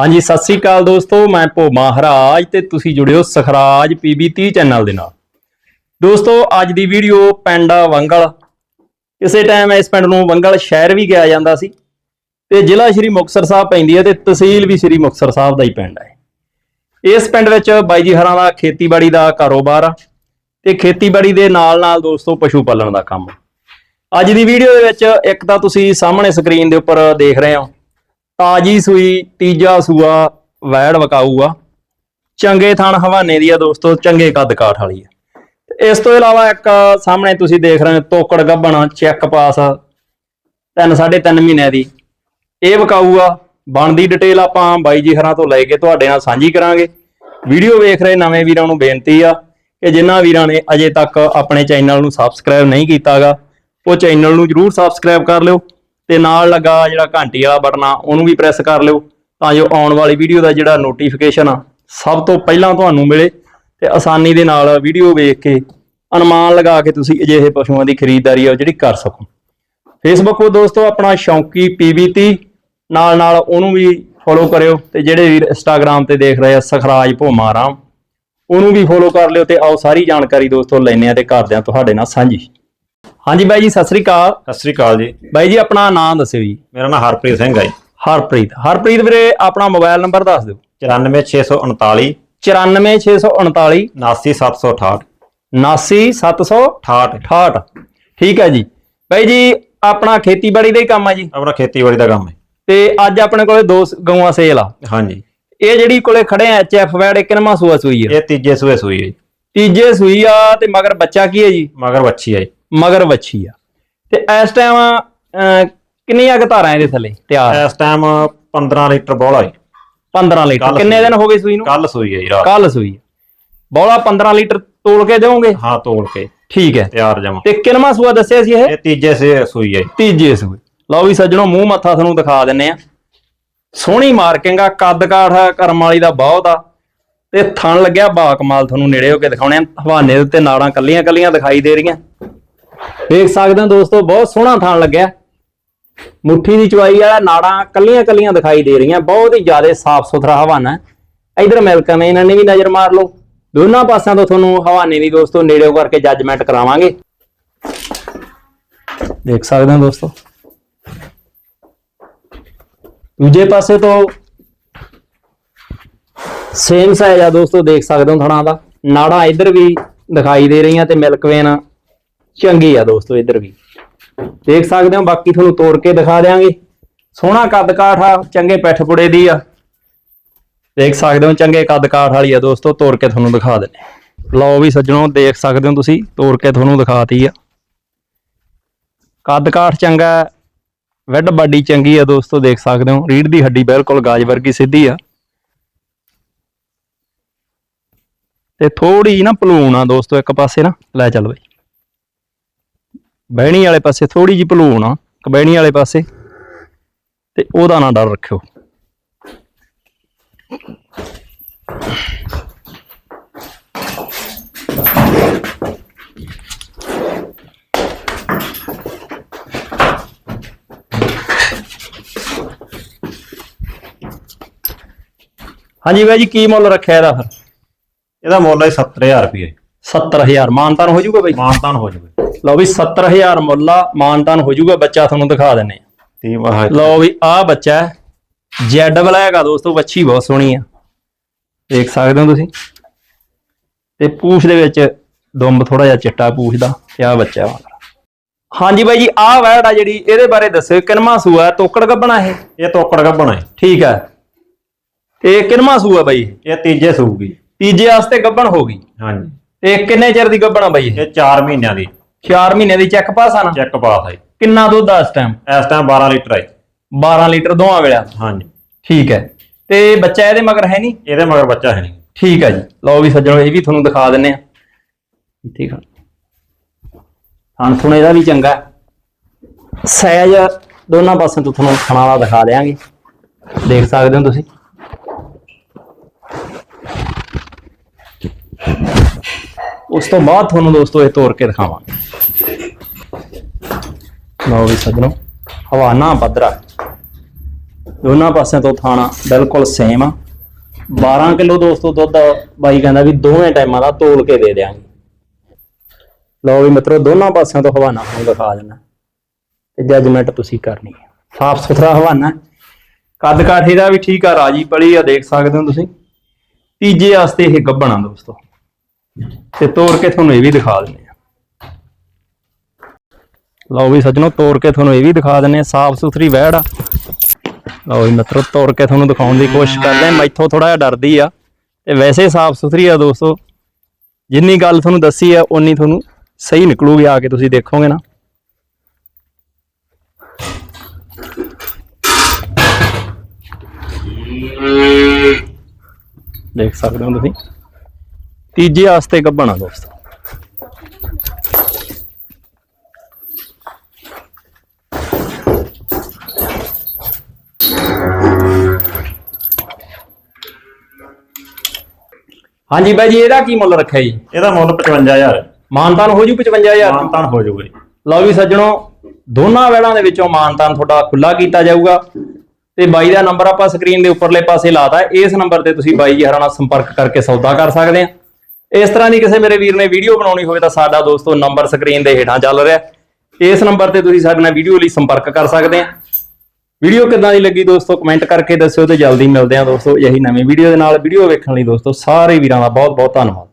ਹਾਂਜੀ, ਸਤਿ ਸ੍ਰੀ ਅਕਾਲ ਦੋਸਤੋ, ਮੈਂ ਭੋ ਮਹਾਰਾਜ ਤੇ ਤੁਸੀਂ ਜੁੜਿਓ ਸਖਰਾਜ ਪੀਬੀ30 ਚੈਨਲ ਦੇ ਨਾਲ। ਦੋਸਤੋ, ਅੱਜ ਦੀ ਵੀਡੀਓ ਪਿੰਡ ਵੰਗਲ। ਕਿਸੇ ਟਾਈਮ ਇਸ ਪਿੰਡ ਨੂੰ ਵੰਗਲ ਸ਼ਹਿਰ ਵੀ ਕਿਹਾ ਜਾਂਦਾ ਸੀ ਤੇ ਜ਼ਿਲ੍ਹਾ ਸ਼੍ਰੀ ਮੁਕਤਸਰ ਸਾਹਿਬ ਪੈਂਦੀ ਹੈ ਤੇ ਤਹਿਸੀਲ ਵੀ ਸ਼੍ਰੀ ਮੁਕਤਸਰ ਸਾਹਿਬ ਦਾ ਹੀ ਪਿੰਡ ਹੈ। ਇਸ ਪਿੰਡ ਵਿੱਚ ਬਾਈ ਜੀ ਹਰਾਂ ਦਾ ਖੇਤੀਬਾੜੀ ਦਾ ਕਾਰੋਬਾਰ ਆ ਤੇ ਖੇਤੀਬਾੜੀ ਦੇ ਨਾਲ-ਨਾਲ ਦੋਸਤੋ ਪਸ਼ੂ ਪਾਲਣ ਦਾ ਕੰਮ। ਅੱਜ ਦੀ ਵੀਡੀਓ ਦੇ ਵਿੱਚ ਇੱਕ ਤਾਂ ਤੁਸੀਂ ਸਾਹਮਣੇ ਸਕਰੀਨ ਦੇ ਉੱਪਰ ਦੇਖ ਰਹੇ ਹੋ। ਤਾਜੀ ਸੂਈ, ਤੀਜਾ ਸੂਆ, ਵੈੜ ਵਕਾਊ ਆ ਚੰਗੇ ਥਣ ਹਵਾਨੇ ਦੀ ਆ ਦੋਸਤੋ, ਚੰਗੇ ਕੱਦ ਕਾਠ ਵਾਲੀ ਆ। ਇਸ ਤੋਂ ਇਲਾਵਾ ਇੱਕ ਸਾਹਮਣੇ ਤੁਸੀਂ ਦੇਖ ਰਹੇ ਹੋ, ਤੋਕੜ ਗੱਬਣ, ਚੈੱਕ ਪਾਸ ਤਿੰਨ, ਸਾਢੇ ਤਿੰਨ ਮਹੀਨਿਆਂ ਦੀ। ਇਹ ਵਕਾਊ ਆ ਬਣਦੀ ਡਿਟੇਲ ਆਪਾਂ ਬਾਈ ਜੀ ਹਰਾਂ ਤੋਂ ਲੈ ਕੇ ਤੁਹਾਡੇ ਨਾਲ ਸਾਂਝੀ ਕਰਾਂਗੇ। ਵੀਡੀਓ ਵੇਖ ਰਹੇ ਨਵੇਂ ਵੀਰਾਂ ਨੂੰ ਬੇਨਤੀ ਆ ਕਿ ਜਿਨ੍ਹਾਂ ਵੀਰਾਂ ਨੇ ਅਜੇ ਤੱਕ ਆਪਣੇ ਚੈਨਲ ਨੂੰ ਸਬਸਕ੍ਰਾਈਬ ਨਹੀਂ ਕੀਤਾਗਾ, ਉਹ ਚੈਨਲ ਨੂੰ ਜਰੂਰ ਸਬਸਕ੍ਰਾਈਬ ਕਰ ਲਿਓ। ਤੇ ਨਾਲ ਲੱਗਾ ਜਿਹੜਾ ਘੰਟੀ ਵਾਲਾ ਬਟਨ ਆ, ਉਹਨੂੰ ਵੀ ਪ੍ਰੈਸ ਕਰ ਲਿਓ ਤਾਂ ਜੋ ਆਉਣ ਵਾਲੀ ਵੀਡੀਓ ਦਾ ਜਿਹੜਾ ਨੋਟੀਫਿਕੇਸ਼ਨ ਆ, ਸਭ ਤੋਂ ਪਹਿਲਾਂ ਤੁਹਾਨੂੰ ਮਿਲੇ ਤੇ ਆਸਾਨੀ ਦੇ ਨਾਲ ਵੀਡੀਓ ਵੇਖ ਕੇ ਅਨੁਮਾਨ ਲਗਾ ਕੇ ਤੁਸੀਂ ਅਜਿਹੇ ਪਸ਼ੂਆਂ ਦੀ ਖਰੀਦਦਾਰੀ ਆ, ਜਿਹੜੀ ਕਰ ਸਕੋ। ਫੇਸਬੁੱਕ ਉਹ ਦੋਸਤੋ, ਆਪਣਾ ਸ਼ੌਂਕੀ ਪੀਬੀ30 ਨਾਲ ਨਾਲ ਉਹਨੂੰ ਵੀ ਫੋਲੋ ਕਰਿਓ ਤੇ ਜਿਹੜੇ ਵੀਰ ਇੰਸਟਾਗ੍ਰam ਤੇ ਦੇਖ ਰਹੇ ਆ, ਸਖਰਾਜ ਭੋਮਾ ਰਾਮ ਉਹਨੂੰ ਵੀ ਫੋਲੋ ਕਰ ਲਿਓ ਤੇ ਆਓ, ਸਾਰੀ ਜਾਣਕਾਰੀ ਦੋਸਤੋ ਲੈਣੇ ਆ ਤੇ ਘਰਦਿਆਂ ਤੁਹਾਡੇ ਨਾਲ ਸਾਂਝੀ। ਹਾਂਜੀ ਬਾਈ ਜੀ ਸਤਿ ਸ੍ਰੀ ਅਕਾਲ। ਸਤਿ ਸ੍ਰੀ ਅਕਾਲ ਜੀ। ਬਾਈ ਜੀ ਆਪਣਾ ਨਾਮ ਦੱਸਿਓ ਜੀ। ਮੇਰਾ ਨਾਮ ਹਰਪ੍ਰੀਤ ਸਿੰਘ ਹੈ ਜੀ। ਹਰਪ੍ਰੀਤ। ਹਰਪ੍ਰੀਤ ਵੀਰੇ ਆਪਣਾ ਮੋਬਾਈਲ ਨੰਬਰ ਦੱਸ ਦਿਓ। 94639 94649 89768 79768 68 ਠੀਕ ਹੈ ਜੀ। ਬਾਈ ਜੀ ਆਪਣਾ ਖੇਤੀਬਾੜੀ ਦਾ ਹੀ ਕੰਮ ਆ ਜੀ। ਆਪਣਾ ਖੇਤੀਬਾੜੀ ਦਾ ਕੰਮ ਹੈ ਤੇ ਅੱਜ ਆਪਣੇ ਕੋਲੇ ਦੋ ਗਊਆਂ ਸੇਲ ਆ। ਹਾਂਜੀ। ਇਹ ਜਿਹੜੀ ਕੋਲੇ ਖੜੇ ਆ ਐਚਐਫ ਵੈੜ ਇਹ ਕਿੰਨਵਾਂ ਸੂਆ ਸੂਈ ਆ। ਇਹ ਤੀਜੇ ਸੂਏ ਸੂਈ ਹੈ ਤੀਜੇ ਸੂਈ ਆ ਤੇ ਮਗਰ ਬੱਚਾ ਕੀ ਹੈ ਜੀ? ਮਗਰ ਵੱਛੀ ਹੈ ਜੀ। ਮਗਰ ਵੱਛੀ ਆ। ਤੇ ਇਸ ਟਾਈਮ ਕਿੰਨੀਆਂ ਕੁ ਧਾਰਾਂ ਇਹਦੇ ਥੱਲੇ? ਤਿਆਰ। ਇਸ ਟਾਈਮ 15 ਲੀਟਰ ਬੋਲਾ ਹੈ 15 ਲੀਟਰ। ਕੱਲ੍ਹ ਕਿੰਨੇ। ਦਿਨ ਹੋ ਗਏ ਸੂਈ ਨੂੰ? ਕੱਲ ਸੂਈ ਹੈ ਜੀ ਰਾਤ। ਕੱਲ ਸੂਈ ਬੋਲਾ 15 ਲੀਟਰ ਤੋਲ ਕੇ ਦੇਵੋਗੇ ਹਾਂ ਤੋਲ ਕੇ। ਠੀਕ ਹੈ। ਤਿਆਰ ਜਮਾ। ਤੇ ਕਿੰਨਵਾਂ ਸੂਆ ਦੱਸਿਆ ਸੀ ਇਹ? ਇਹ ਤੀਜੇ ਸੇ ਸੂਈ ਹੈ ਜੀ। ਤੀਜੇ ਸੂਏ। ਲਓ ਵੀ ਸੱਜਣੋ ਮੂੰਹ ਮੱਥਾ ਤੁਹਾਨੂੰ ਦਿਖਾ ਦਿੰਨੇ ਆ। ਸੋਹਣੀ ਮਾਰਕਿੰਗ ਆ ਕੱਦ ਕਾਠ ਆ, ਕਰਮ ਵਾਲੀ ਦਾ ਬਹੁਤ ਆ। ਤੇ ਥਣ ਲੱਗਿਆ ਬਾ ਕਮਾਲ ਤੁਹਾਨੂੰ ਨੇੜੇ ਹੋ ਕੇ ਦਿਖਾਉਣੇ ਆ। ਹਵਾਨੇ ਦੇ ਉੱਤੇ ਨਾੜਾਂ ਕੱਲੀਆਂ ਕੱਲੀਆਂ ਦਿਖਾਈ ਦੇ ਰਹੀਆਂ। ਦੇਖ ਸਕਦੇ ਹੋ ਦੋਸਤੋ, ਬਹੁਤ ਸੋਹਣਾ ਥਾਣ ਲੱਗਿਆ। ਮੁੱਠੀ ਦੀ ਚਵਾਈ ਵਾਲਾ ਨਾੜਾਂ ਕੱਲੀਆਂ ਕੱਲੀਆਂ ਦਿਖਾਈ ਦੇ ਰਹੀਆਂ, ਬਹੁਤ ਹੀ ਜ਼ਿਆਦਾ ਸਾਫ਼ ਸੁਥਰਾ ਹਵਾਨਾ। ਹੈ ਇਧਰ ਮਿਲਕਾਂ ਨੇ ਇਹਨਾਂ ਨੇ ਵੀ ਨਜ਼ਰ ਮਾਰ ਲਓ। ਦੋਨਾਂ ਪਾਸਿਆਂ ਤੋਂ ਤੁਹਾਨੂੰ ਹਵਾਨੇ ਦੀ ਦੋਸਤੋ ਨੇੜਿਓਂ ਕਰਕੇ ਜੱਜਮੈਂਟ ਕਰਾਵਾਂਗੇ। ਦੇਖ ਸਕਦੇ ਹੋ ਦੋਸਤੋ। ਦੂਜੇ ਪਾਸੇ ਤੋਂ ਸੇਮ ਸਾਈਜ਼ ਆ ਦੋਸਤੋ, ਦੇਖ ਸਕਦੇ ਹੋ ਥਣਾ ਦਾ। ਨਾੜਾ ਇੱਧਰ ਵੀ ਦਿਖਾਈ ਦੇ ਰਹੀਆਂ ਤੇ ਮਿਲਕ ਵੇਨ ਚੰਗੀ ਆ ਦੋਸਤੋ ਇੱਧਰ ਵੀ। ਦੇਖ ਸਕਦੇ ਹੋ ਬਾਕੀ ਤੁਹਾਨੂੰ ਤੋੜ ਕੇ ਦਿਖਾ ਦਿਆਂਗੇ। ਸੋਹਣਾ ਕੱਦ ਕਾਠ ਆ ਚੰਗੇ ਪਿੱਠ ਪੁੜੇ ਦੀ ਆ। ਦੇਖ ਸਕਦੇ ਹੋ ਚੰਗੇ ਕੱਦ ਕਾਠ ਵਾਲੀ ਆ ਦੋਸਤੋ ਤੋੜ ਕੇ ਤੁਹਾਨੂੰ ਦਿਖਾ ਦਿੰਨੇ ਲਓ ਵੀ ਸੱਜਣੋ ਦੇਖ ਸਕਦੇ ਹੋ ਤੁਸੀਂ ਤੋੜ ਕੇ ਤੁਹਾਨੂੰ ਦਿਖਾਤੀ ਆ। ਕੱਦ ਕਾਠ ਚੰਗਾ ਹੈ, ਬਾਡੀ ਚੰਗੀ ਆ ਦੋਸਤੋ ਦੇਖ ਸਕਦੇ ਹੋ ਰੀੜ ਦੀ ਹੱਡੀ ਬਿਲਕੁਲ ਗਾਜ ਵਰਗੀ ਸਿੱਧੀ ਆ। ਤੇ ਥੋੜੀ ਜਿਹੀ ਨਾ ਭਲੂਣ ਆ ਦੋਸਤੋ ਇੱਕ ਪਾਸੇ ਨਾ ਲੈ ਚੱਲ ਬਈ। ਬਹਿਣੀ ਵਾਲੇ ਪਾਸੇ ਥੋੜੀ ਜਿਹੀ ਭਲੂਣ ਆ, ਕਬੈਣੀ ਵਾਲੇ ਪਾਸੇ। ਤੇ ਉਹਦਾ ਨਾ ਡਰ ਰੱਖਿਓ। ਹਾਂਜੀ ਬਾਈ ਜੀ, ਕੀ ਮੁੱਲ ਰੱਖਿਆ ਇਹਦਾ ਫਿਰ? ਇਹਦਾ ਮੁੱਲ ਹੈ 70000 ਰੁਪਏ 70000 ਮਾਨਤਾਨ ਹੋ ਜਾਊਗਾ ਬਾਈ? ਮਾਨਤਾਨ ਹੋ ਜਾਵੇ ਲਓ ਵੀ 70000 ਮੁੱਲ ਆ ਮਾਨਤਾਨ ਹੋ ਜਾਊਗਾ ਬੱਚਾ ਤੁਹਾਨੂੰ ਦਿਖਾ ਦਿੰਨੇ ਆ ਤੇ ਵਾਹ ਲਓ ਵੀ ਆਹ ਬੱਚਾ ਜੈਡ ਬਲੈਕ ਆ ਦੋਸਤੋ ਬੱਚੀ ਬਹੁਤ ਸੋਹਣੀ ਆ। ਦੇਖ ਸਕਦੇ ਹੋ ਤੁਸੀਂ? ਤੇ ਪੂਛ ਦੇ ਵਿੱਚ ਦੁੰਬ ਥੋੜਾ ਜਿਹਾ ਚਿੱਟਾ ਪੂਛ ਦਾ ਤੇ ਆਹ ਬੱਚਾ ਹਾਂਜੀ ਬਾਈ ਜੀ ਆਹ ਵੈੜ ਆ ਜਿਹੜੀ ਇਹਦੇ ਬਾਰੇ ਦੱਸਿਓ ਕਿੰਨਵਾਂ ਸੂਆ ਹੈ? ਤੋਕੜ ਗੱਬਣਾ ਇਹ? ਇਹ ਤੋਕੜ ਗੱਬਣ ਹੈ। ਠੀਕ ਹੈ। ਤੇ ਕਿੰਨਵਾਂ ਸੂਆ ਬਾਈ? ਇਹ ਤੀਜੇ ਸੂਗੀ। ਤੀਜੇ ਵਾਸਤੇ ਗੱਬਣ ਹੋ ਗਈ। ਹਾਂਜੀ। ਤੇ ਕਿੰਨੇ ਚਿਰ ਦੀ ਗੱਬਣਾ ਬਾਈ ਇਹ? ਇਹ 4 ਮਹੀਨਿਆਂ ਦੀ। 4 ਮਹੀਨੇ ਦੀ ਚੈੱਕ ਪਾਸ ਆ ਨਾ? ਚੈੱਕ ਪਾਸ ਹੈ ਕਿੰਨਾ ਦੁੱਧ ਆ ਇਸ ਟਾਈਮ ਇਸ ਟਾਈਮ 12 ਲੀਟਰ ਹੈ 12 ਲੀਟਰ ਦੋਵਾਂ ਵੇਲਿਆਂ ਦਾ। ਹਾਂਜੀ। ਠੀਕ ਹੈ। ਤੇ ਬੱਚਾ ਇਹਦੇ ਮਗਰ ਹੈ ਨਹੀਂ? ਇਹਦੇ ਮਗਰ ਬੱਚਾ ਹੈ ਨਹੀਂ। ਠੀਕ ਹੈ ਜੀ। ਲਓ ਵੀ ਸੱਜਣੋ ਇਹ ਵੀ ਤੁਹਾਨੂੰ ਦਿਖਾ ਦਿੰਨੇ ਆ। ਇੱਥੇ ਖੜ ਥਣ ਥੁਣ ਇਹਦਾ ਵੀ ਚੰਗਾ। ਹੈ। ਸਾਈਜ਼ ਦੋਨਾਂ ਪਾਸਿਆਂ ਤੋਂ ਤੁਹਾਨੂੰ ਖਾਣਾ ਵਾਲਾ ਦਿਖਾ ਦਿਆਂਗੇ। ਦੇਖ ਸਕਦੇ ਹੋ ਤੁਸੀਂ? ਉਸ ਤੋਂ ਬਾਅਦ ਤੁਹਾਨੂੰ ਦੋਸਤੋ ਇਹ ਤੋੜ ਕੇ ਦਿਖਾਵਾਂਗੇ। ਲਓ ਵੀ ਸੱਜਣੋ ਹਵਾਨਾ ਪੱਧਰਾ ਦੋਨਾਂ ਪਾਸਿਆਂ ਤੋਂ ਥਾਣਾ ਬਿਲਕੁਲ ਸੇਮ ਆ। 12 ਕਿਲੋ ਦੋਸਤੋ ਦੁੱਧ ਬਾਈ ਕਹਿੰਦਾ ਵੀ ਦੋਵੇਂ ਟਾਈਮਾਂ ਦਾ ਤੋਲ ਕੇ ਦੇ ਦਿਆਂਗੇ। ਲਓ ਵੀ ਮਿੱਤਰੋ, ਦੋਨਾਂ ਪਾਸਿਆਂ ਤੋਂ ਹਵਾਨਾ ਤੁਹਾਨੂੰ ਦਿਖਾ ਦਿੰਦਾ। ਤੇ ਜੱਜਮੈਂਟ ਤੁਸੀਂ ਕਰਨੀ ਹੈ ਸਾਫ਼ ਸੁਥਰਾ ਹਵਾਨਾ ਕੱਦ ਕਾਠੀ ਦਾ ਵੀ ਠੀਕ ਆ, ਰਾਜੀ ਪਲੀ ਆ, ਦੇਖ ਸਕਦੇ ਹੋ ਤੁਸੀਂ। ਤੀਜੇ ਵਾਸਤੇ ਇਹ ਗੱਬਣਾ ਦੋਸਤੋ। ਤੇ ਤੋੜ ਕੇ ਤੁਹਾਨੂੰ ਇਹ ਵੀ ਦਿਖਾ ਦਿੰਦੇ ਆ। ਲਓ ਵੀ ਸੱਜਣੋ, ਤੋੜ ਕੇ ਤੁਹਾਨੂੰ ਇਹ ਵੀ ਦਿਖਾ ਦਿੰਦੇ ਆ, ਸਾਫ਼ ਸੁਥਰੀ ਵਹਿੜ ਆ। ਲਓ ਵੀ ਮਿੱਤਰੋ, ਤੋੜ ਕੇ ਤੁਹਾਨੂੰ ਦਿਖਾਉਣ ਦੀ ਕੋਸ਼ਿਸ਼ ਕਰਦੇ ਆ। ਮੈਥੋਂ ਥੋੜਾ ਜਿਹਾ ਡਰਦੀ ਆ। ਤੇ ਵੈਸੇ ਸਾਫ਼ ਸੁਥਰੀ ਆ ਦੋਸਤੋ। ਜਿੰਨੀ ਗੱਲ ਤੁਹਾਨੂੰ ਦੱਸੀ ਆ ਉਨੀ ਤੁਹਾਨੂੰ ਸਹੀ ਨਿਕਲੂਗੀ, ਆ ਕੇ ਤੁਸੀਂ ਦੇਖੋਗੇ ਨਾ। ਦੇਖ ਸਕਦੇ ਹੋ ਤੁਸੀਂ? ਤੀਜੇ ਵਾਸਤੇ ਗੱਬਣਾ ਦੋਸਤੋ। ਹਾਂਜੀ ਬਾਈ ਜੀ ਇਹਦਾ ਕੀ ਮੁੱਲ ਰੱਖਿਆ ਜੀ? ਇਹਦਾ ਮੁੱਲ 55000 ਮਾਨਤਾਨ ਹੋ ਜੂ 55000 ਮਾਨਤਾਨ ਹੋ ਜਾਊਗਾ ਜੀ। ਲਓ ਵੀ ਸੱਜਣੋ ਦੋਨਾਂ ਵੇੜਾਂ ਦੇ ਵਿੱਚੋਂ ਮਾਨਤਾਨ ਤੁਹਾਡਾ ਖੁੱਲਾ ਕੀਤਾ ਜਾਊਗਾ। ਤੇ ਬਾਈ ਦਾ ਨੰਬਰ ਆਪਾਂ ਸਕਰੀਨ ਦੇ ਉੱਪਰਲੇ ਪਾਸੇ ਲਾਤਾ। ਇਸ ਨੰਬਰ ਤੇ ਤੁਸੀਂ ਬਾਈ ਜੀ ਨਾਲ ਸੰਪਰਕ ਕਰਕੇ ਸੌਦਾ ਕਰ ਸਕਦੇ ਆ। ਇਸ ਤਰ੍ਹਾਂ ਦੀ ਕਿਸੇ ਮੇਰੇ ਵੀਰ ਨੇ ਵੀਡੀਓ ਬਣਾਉਣੀ ਹੋਵੇ ਤਾਂ ਸਾਡਾ ਦੋਸਤੋ ਨੰਬਰ ਸਕਰੀਨ ਦੇ ਹੇਠਾਂ ਚੱਲ ਰਿਹਾ ਇਸ ਨੰਬਰ ਤੇ ਤੁਸੀਂ ਸਾਡੇ ਨਾਲ ਵੀਡੀਓ ਲਈ ਸੰਪਰਕ ਕਰ ਸਕਦੇ ਆ। ਵੀਡੀਓ ਕਿੱਦਾਂ ਦੀ ਲੱਗੀ ਦੋਸਤੋ? ਕਮੈਂਟ ਕਰਕੇ ਦੱਸਿਓ ਤੇ ਜਲਦੀ ਮਿਲਦੇ ਆ ਦੋਸਤੋ। ਇਹੀ ਨਵੀਂ ਵੀਡੀਓ ਦੇ ਨਾਲ ਵੀਡੀਓ ਵੇਖਣ ਲਈ ਦੋਸਤੋ ਸਾਰੇ ਵੀਰਾਂ ਦਾ ਬਹੁਤ ਬਹੁਤ ਧੰਨਵਾਦ।